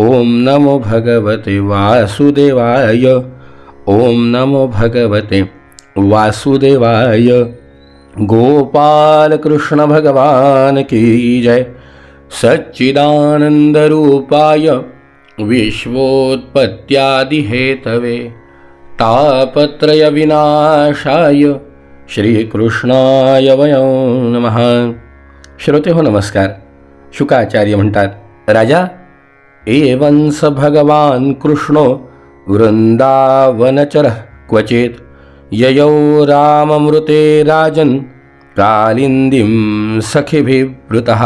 ओम नमो भगवते वासुदेवाय। ओम नमो भगवते वासुदेवाय। गोपाल कृष्ण भगवान की जय। सच्चिदानंद रूपाय। विश्वोत्पत्त्यादिहेतवे। तापत्रय विनाशाय। श्रीकृष्णाय वयं नमः। श्रोते हो नमस्कार। शुकाचार्य म्हणतात राजा एवं स भगवान कृष्णो वृंदावनचर क्वचित। ययौ राममृते राजन कालिंदीं सखीभिवृतः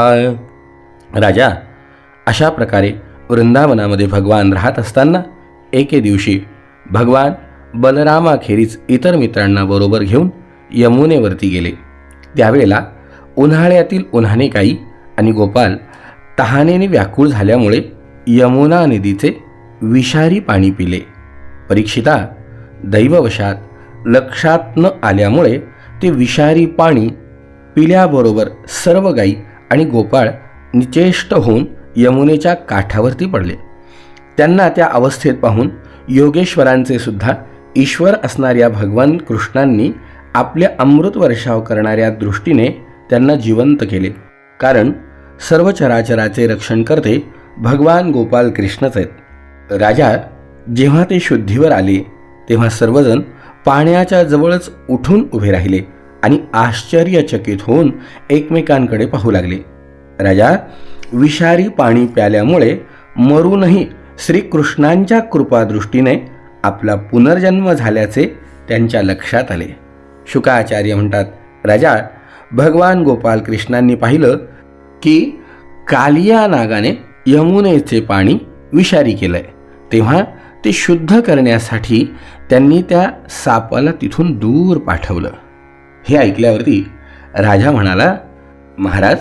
राजा अशा प्रकारे वृंदावनामध्ये भगवान राहत असताना एके दिवशी भगवान बलरामाखेरीज इतर मित्रांना बरोबर घेऊन यमुनेवरती गेले. त्यावेळेला उन्हाळ्यातील उन्हाने काही आणि गोपाल तहानेने व्याकुळ झाल्यामुळे यमुना नदीचे विषारी पाणी पिले. परीक्षिता दैववशात लक्षात न आल्यामुळे ते विषारी पाणी पिल्याबरोबर सर्व गाई आणि गोपाळ निचेष्ट होऊन यमुनेच्या काठावरती पडले. त्यांना त्या अवस्थेत पाहून योगेश्वरांचे सुद्धा ईश्वर असणाऱ्या भगवान कृष्णांनी आपल्या अमृत वर्षाव करणाऱ्या दृष्टीने त्यांना जिवंत केले. कारण सर्व चराचराचे रक्षण करते भगवान गोपाल कृष्णच आहेत. राजा जेव्हा ते शुद्धीवर आले तेव्हा सर्वजण पाण्याच्या जवळच उठून उभे राहिले आणि आश्चर्यचकित होऊन एकमेकांकडे पाहू लागले. राजा विषारी पाणी प्याल्यामुळे मरूनही श्रीकृष्णांच्या कृपादृष्टीने आपला पुनर्जन्म झाल्याचे त्यांच्या लक्षात आले. शुकाचार्य म्हणतात राजा भगवान गोपाल कृष्णांनी पाहिलं की कालिया नागाने यमुनेचे पाणी विषारी केलंय. तेव्हा ते शुद्ध करण्यासाठी त्यांनी त्या सापाला तिथून दूर पाठवलं. हे ऐकल्यावरती राजा म्हणाला महाराज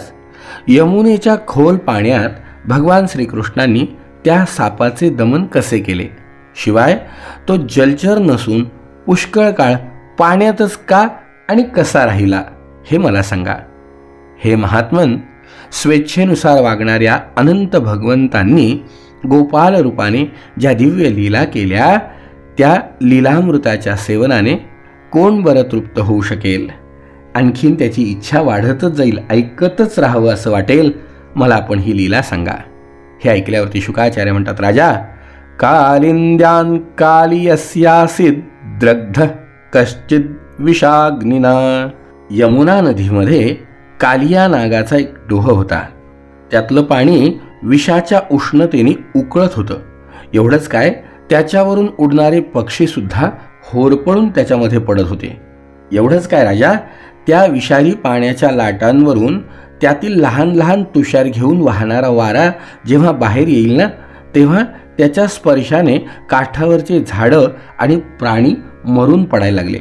यमुनेच्या खोल पाण्यात भगवान श्रीकृष्णांनी त्या सापाचे दमन कसे केले? शिवाय तो जलचर नसून पुष्कळ काळ पाण्यातच का आणि कसा राहिला हे मला सांगा. हे महात्मन स्वेच्छेनुसार वागणाऱ्या अनंत भगवंतांनी गोपाल रूपाने ज्या दिव्य लीला केल्या त्या लीलामृताच्या सेवनाने कोण बरं तृप्त होऊ शकेल? आणखीन त्याची इच्छा वाढतच जाईल ऐकतच राहावं असं वाटेल. मला आपण ही लीला सांगा. हे ऐकल्यावरती शुकाचार्य म्हणतात राजा कालिंद्यान कालियस्यासिद द्रग्ध कश्चित विषाग्निना. यमुना नदीमध्ये कालिया नागाचा एक डोह होता. त्यातलं पाणी विषाच्या उष्णतेने उकळत होतं. एवढंच काय त्याच्यावरून उडणारे पक्षीसुद्धा होरपळून त्याच्यामध्ये पडत होते. एवढंच काय राजा त्या विषारी पाण्याच्या लाटांवरून त्यातील लहान लहान तुषार घेऊन वाहणारा वारा जेव्हा बाहेर येईल ना तेव्हा त्याच्या स्पर्शाने काठावरचे झाडं आणि प्राणी मरून पडायला लागले.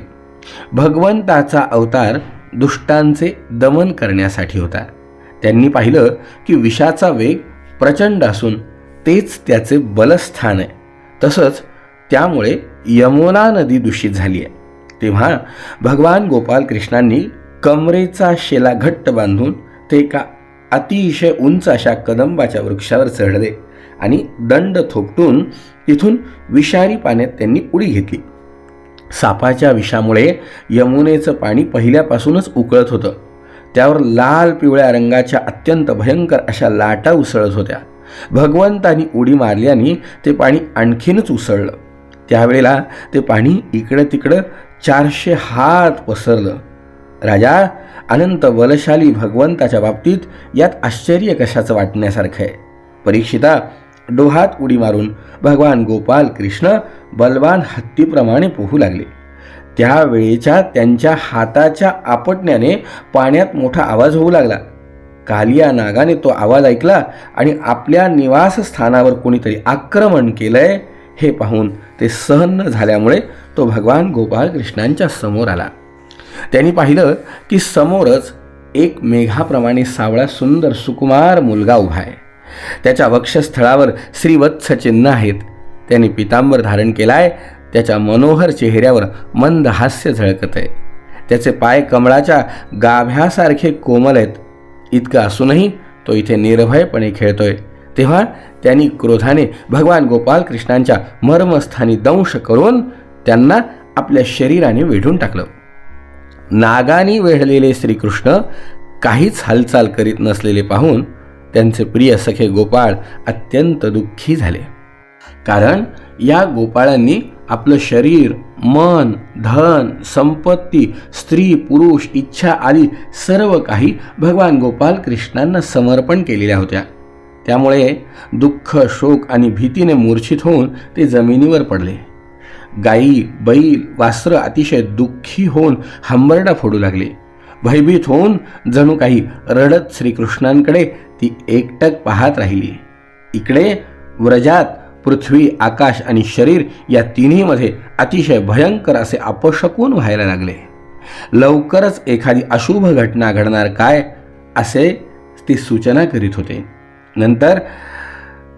भगवंताचा अवतार दुष्टांचे दमन करण्यासाठी होता. त्यांनी पाहिलं की विषाचा वेग प्रचंड असून तेच त्याचे बलस्थान आहे. तसंच त्यामुळे यमुना नदी दूषित झाली आहे. तेव्हा भगवान गोपाल कृष्णांनी कमरेचा शेला घट्ट बांधून ते एका अतिशय उंच अशा कदंबाच्या वृक्षावर चढले आणि दंड थोपटून तिथून विषारी पाण्यात त्यांनी उडी घेतली. सापाच्या विषामुळे यमुनेचं पाणी पहिल्यापासूनच उकळत होतं. त्यावर लाल पिवळ्या रंगाच्या अत्यंत भयंकर अशा लाटा उसळत होत्या. भगवंतानी उडी मारल्याने ते पाणी आणखीनच उसळलं. त्यावेळेला ते पाणी इकडं तिकडं चारशे हात पसरलं. राजा अनंत बलशाली भगवंताच्या बाबतीत यात आश्चर्य कशाचं वाटण्यासारखं आहे? परीक्षिता डोहात उडी मारून भगवान गोपाल कृष्ण बलवान हत्तीप्रमाणे पोहू लागले. त्यावेळेच्या त्यांच्या हाताच्या आपटण्याने पाण्यात मोठा आवाज होऊ लागला. कालिया नागाने तो आवाज ऐकला आणि आपल्या निवासस्थानावर कोणीतरी आक्रमण केलंय हे पाहून ते सहन न झाल्यामुळे तो भगवान गोपाळ कृष्णांच्या समोर आला. त्यांनी पाहिलं की समोरच एक मेघाप्रमाणे सावळा सुंदर सुकुमार मुलगा उभा आहे. त्याच्या वक्षस्थळावर श्रीवत्स चिन्ह आहेत. त्याने पितांबर धारण केलाय त्याच्या मनोहर चेहऱ्यावर मंद हास्य झळकत आहे. त्याचे पाय कमळाच्या गाभ्यासारखे कोमल आहेत. इतकं असूनही तो इथे निर्भयपणे खेळतोय. तेव्हा त्यांनी क्रोधाने भगवान गोपाल कृष्णांच्या मर्मस्थानी दंश करून त्यांना आपल्या शरीराने वेढून टाकलं. नागानी वेढलेले श्रीकृष्ण काहीच हालचाल करीत नसलेले पाहून त्यांचे प्रिय सखे गोपाळ अत्यंत दुःखी झाले. कारण या गोपाळांनी आपलं शरीर मन धन संपत्ती स्त्री पुरुष इच्छा आदी सर्व काही भगवान गोपाल कृष्णांना समर्पण केलेल्या होत्या. त्यामुळे दुःख शोक आणि भीतीने मूर्छित होऊन ते जमिनीवर पडले. गाई बैल वास्त्र अतिशय दुःखी होऊन हंबरडा फोडू लागले. भयभीत होऊन जणू काही रडत श्रीकृष्णांकडे ती एकटक पाहत राहिली. इकडे व्रजात पृथ्वी आकाश आणि शरीर या तिन्हीमध्ये अतिशय भयंकर असे अपशकून व्हायला लागले. लवकरच एखादी अशुभ घटना घडणार काय असे ती सूचना करीत होते. नंतर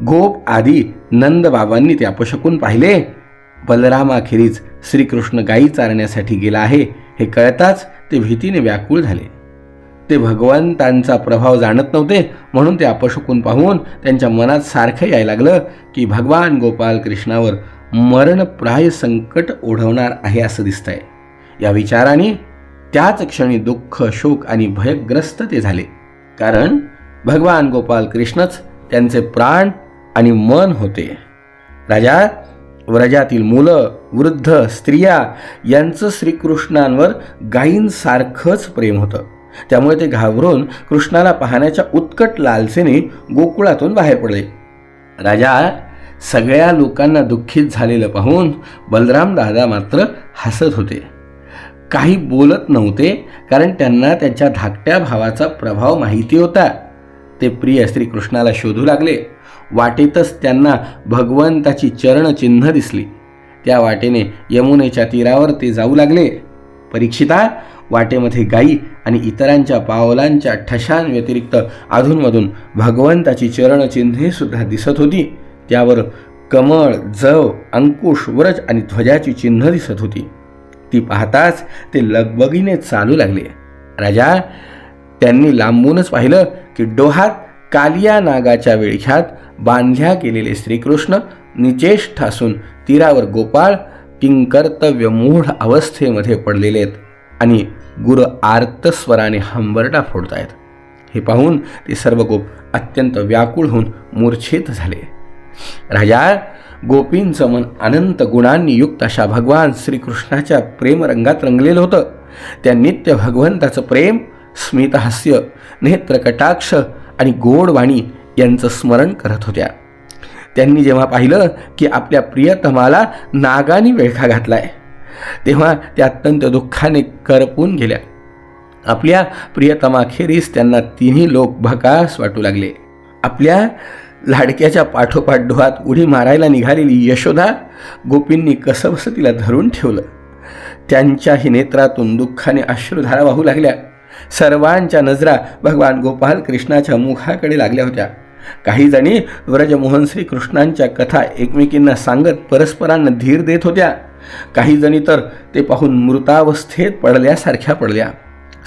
गोप आदी नंदबाबांनी ते अपशकून पाहिले. बलरामाखेरीज श्रीकृष्ण गायी चारण्यासाठी गेला आहे हे कळताच ते भीतीने व्याकुळ झाले. ते भगवंतांचा प्रभाव जाणत नव्हते म्हणून ते अपशकून पाहून त्यांच्या मनात सारखं यायला लागलं की भगवान गोपाल कृष्णावर मरणप्राय संकट ओढवणार आहे असं दिसतंय. या विचाराने त्याच क्षणी दुःख शोक आणि भयग्रस्त ते झाले. कारण भगवान गोपाल कृष्णच त्यांचे प्राण आणि मन होते. राजा व्रजातील मुलं वृद्ध स्त्रिया यांचं श्रीकृष्णांवर गायींसारखंच प्रेम होतं. त्यामुळे ते घाबरून कृष्णाला पाहण्याच्या उत्कट लालसेने गोकुळातून बाहेर पडले. राजा सगळ्या लोकांना दुःखित झालेलं पाहून बलराम दादा मात्र हसत होते. काही बोलत नव्हते कारण त्यांना त्यांच्या धाकट्या भावाचा प्रभाव माहिती होता. ते प्रिय श्रीकृष्णाला शोधू लागले. वाटेतच त्यांना भगवंताची चरणचिन्ह दिसली. त्या वाटेने यमुनेच्या तीरावर ते जाऊ लागले. परीक्षिता वाटेमध्ये गायी आणि इतरांच्या पावलांच्या ठशांव्यतिरिक्त अधूनमधून भगवंताची चरणचिन्हे सुद्धा दिसत होती. त्यावर कमळ जव अंकुश व्रज आणि ध्वजाची चिन्ह दिसत होती. ती पाहताच ते लगबगीने चालू लागले. राजा त्यांनी लांबूनच पाहिलं की डोहात कालिया नागाच्या वेळख्यात बांधल्या गेलेले श्रीकृष्ण निचेष्ठ असून तीरावर गोपाळ किंकर्तव्य मूढ अवस्थेमध्ये पडलेले आहेत आणि गुर आर्तस्वराने हंबरडा फोडतायत. हे पाहून ते सर्व गोप अत्यंत व्याकुळ होऊन मूर्छित झाले. राजा गोपींचं मन अनंत गुणांनी युक्त अशा भगवान श्रीकृष्णाच्या प्रेमरंगात रंगलेलं होतं. त्या नित्य भगवंताचं प्रेम स्मितहास्य नेत्रकटाक्ष आणि गोडवाणी यांचं स्मरण करत होत्या. त्यांनी जेव्हा पाहिलं की आपल्या प्रियतमाला नागाने वेळखा घातलाय तेव्हा त्या अत्यंत दुःखाने करपून गेल्या. आपल्या प्रियतमाखेरीस त्यांना तिन्ही लोक भकास वाटू लागले. आपल्या लाडक्याच्या पाठोपाठ डोहात उडी मारायला निघालेली यशोदा गोपींनी कसंबसं तिला धरून ठेवलं. त्यांच्याही नेत्रातून दुःखाने अश्रुधारा वाहू लागल्या. सर्वांच्या नजरा भगवान गोपाल कृष्णाच्या मुखाकडे लागल्या होत्या. काही जणी व्रजमोहन श्रीकृष्णांच्या कथा एकमेकींना सांगत परस्परांना धीर देत होत्या. काही जणी तर ते पाहून मृतावस्थेत पडल्यासारख्या पडल्या.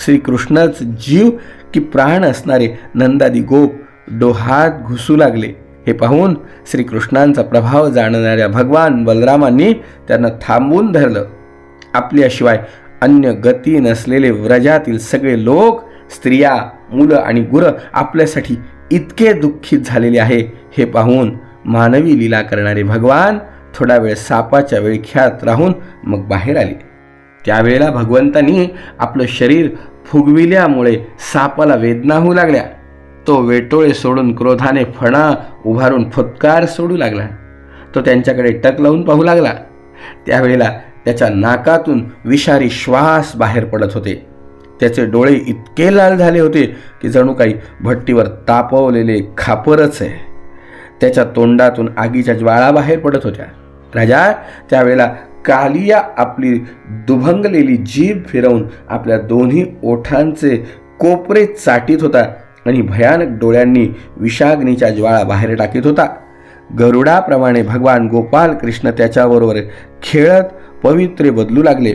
श्रीकृष्णच जीव की प्राण असणारे नंदादी गोप डोहात घुसू लागले. हे पाहून श्रीकृष्णांचा प्रभाव जाणणाऱ्या भगवान बलरामांनी त्यांना थांबवून धरलं. आपल्याशिवाय अन्य गती नसलेले व्रजातील सगळे लोक स्त्रिया मुलं आणि गुरं आपल्यासाठी इतके दुःखित झालेले आहे हे पाहून मानवी लीला करणारे भगवान थोडा वेळ सापाच्या विळख्यात राहून मग बाहेर आले. त्यावेळेला भगवंतांनी आपलं शरीर फुगविल्यामुळे सापाला वेदना होऊ लागल्या. तो वेटोळे सोडून क्रोधाने फणा उभारून फुत्कार सोडू लागला. तो त्यांच्याकडे टक लावून पाहू लागला. त्यावेळेला त्याच्या नाकातून विषारी श्वास बाहेर पडत होते. त्याचे डोळे इतके लाल झाले होते की जणू काही भट्टीवर तापवलेले खापरच आहे. त्याच्या तोंडातून आगीच्या ज्वाळा बाहेर पडत होत्या. राजा त्यावेळेला कालिया आपली दुभंगलेली जीभ फिरवून आपल्या दोन्ही ओठांचे कोपरे चाटीत होता आणि भयानक डोळ्यांनी विषाग्नीच्या ज्वाळा बाहेर टाकीत होता. गरुडाप्रमाणे भगवान गोपाल कृष्ण त्याच्याबरोबर खेळत पवित्रे बदलू लागले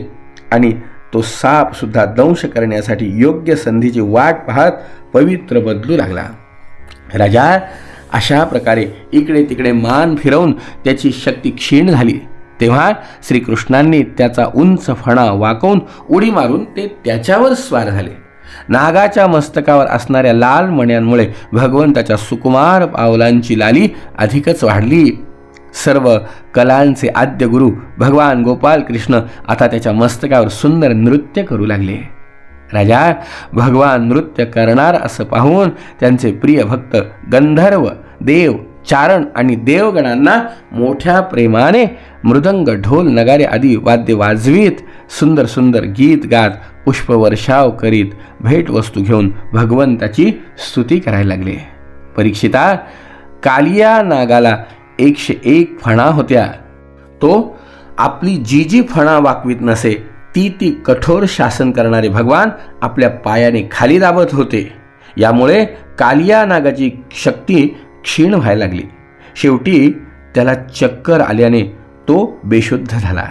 आणि तो सापसुद्धा दंश करण्यासाठी योग्य संधीची वाट पाहत पवित्र बदलू लागला. राजा अशा प्रकारे इकडे तिकडे मान फिरवून त्याची शक्ती क्षीण झाली. तेव्हा श्रीकृष्णांनी त्याचा उंच फणा वाकवून उडी मारून ते त्याच्यावर स्वार झाले. नागाच्या मस्तकावर असणाऱ्या लाल मण्यांमुळे भगवंताच्या सुकुमार पावलांची लाली अधिकच वाढली. सर्व कलांचे आद्य गुरु भगवान गोपाल कृष्ण आता त्याच्या मस्तकावर सुंदर नृत्य करू लागले. राजा भगवान नृत्य करणार असं पाहून त्यांचे प्रिय भक्त गंधर्व देव चारण आणि देवगणांना मोठ्या प्रेमाने मृदंग ढोल नगारे आदी वाद्य वाजवीत सुंदर सुंदर गीत गात पुष्पवर्षाव करीत भेटवस्तू घेऊन भगवंताची स्तुती करायला लागले. परीक्षिता कालिया नागाला एकशे एक फणा होत्या. तो आपली जी जी फणा वाकवीत नसे ती ती कठोर शासन करणारे भगवान आपल्या पायाने खाली दाबत होते. यामुळे कालिया नागाची शक्ती क्षीण व्हायला लागली. शेवटी त्याला चक्कर आल्याने तो बेशुद्ध झाला.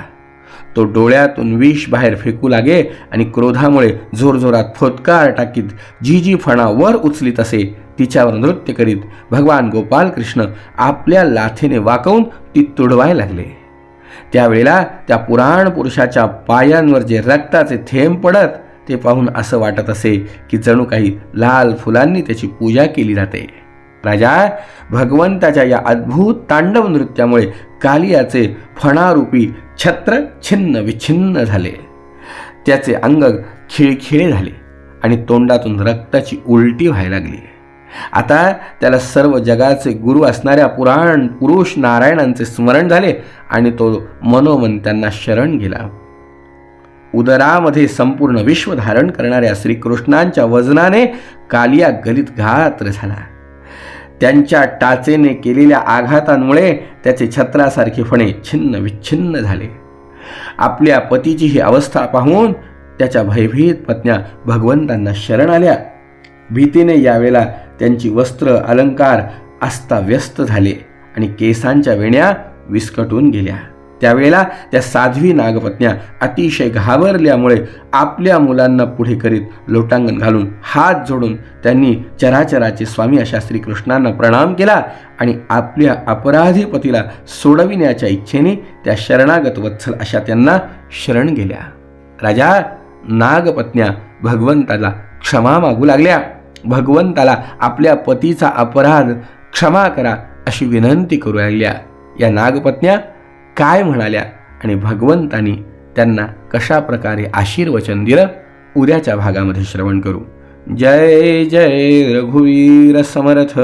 तो डोळ्यातून विष बाहेर फेकू लागे आणि क्रोधामुळे जोरजोरात फोतकार टाकीत जी जी फणा वर उचलीत असे तिच्यावर नृत्य करीत भगवान गोपाल कृष्ण आपल्या लाथेने वाकवून ती तुडवाय लागले. त्यावेळेला त्या पुराण पुरुषाच्या पायांवर जे रक्ताचे थेंब पडत ते पाहून असं वाटत असे की जणू काही लाल फुलांनी त्याची पूजा केली जाते. राजा भगवंताच्या या अद्भुत तांडव नृत्यामुळे कालियाचे फणारूपी छत्र छिन्न विछिन्न झाले. त्याचे अंग खिळखिळे झाले आणि तोंडातून रक्ताची उलटी व्हायला लागली. आता त्याला सर्व जगाचे गुरु असणाऱ्या पुराण पुरुष नारायणांचे स्मरण झाले आणि तो मनोमन त्यांना शरण गेला. उदरामध्ये संपूर्ण विश्व धारण करणाऱ्या श्रीकृष्णांच्या वजनाने कालिया गलित घात्र झाला. त्यांच्या टाचेने केलेल्या आघातांमुळे त्याचे छत्रासारखे फणे छिन्न विच्छिन्न झाले. आपल्या पतीची ही अवस्था पाहून त्याच्या भयभीत पत्न्या भगवंतांना शरण आल्या. भीतीने यावेळेला त्यांची वस्त्र अलंकार अस्ताव्यस्त झाले आणि केसांच्या वेण्या विस्कटून गेल्या. त्यावेळेला त्या साध्वी नागपत्न्या अतिशय घाबरल्यामुळे आपल्या मुलांना पुढे करीत लोटांगण घालून हात जोडून त्यांनी चराचराचे स्वामी अशा श्रीकृष्णांना प्रणाम केला आणि आपल्या अपराधी पतीला सोडविण्याच्या इच्छेने त्या शरणागत वत्सल अशा त्यांना शरण गेल्या. राजा नागपत्न्या भगवंताला क्षमा मागू लागल्या. भगवंताला आपल्या पतीचा अपराध क्षमा करा अशी विनंती करू लागल्या. या नागपत्न्या काय म्हणाल्या आणि भगवंतानी त्यांना कशा प्रकारे आशीर्वचन दिलं? उद्याच्या भागामध्ये श्रवण करू. जय जय रघुवीर समर्थ.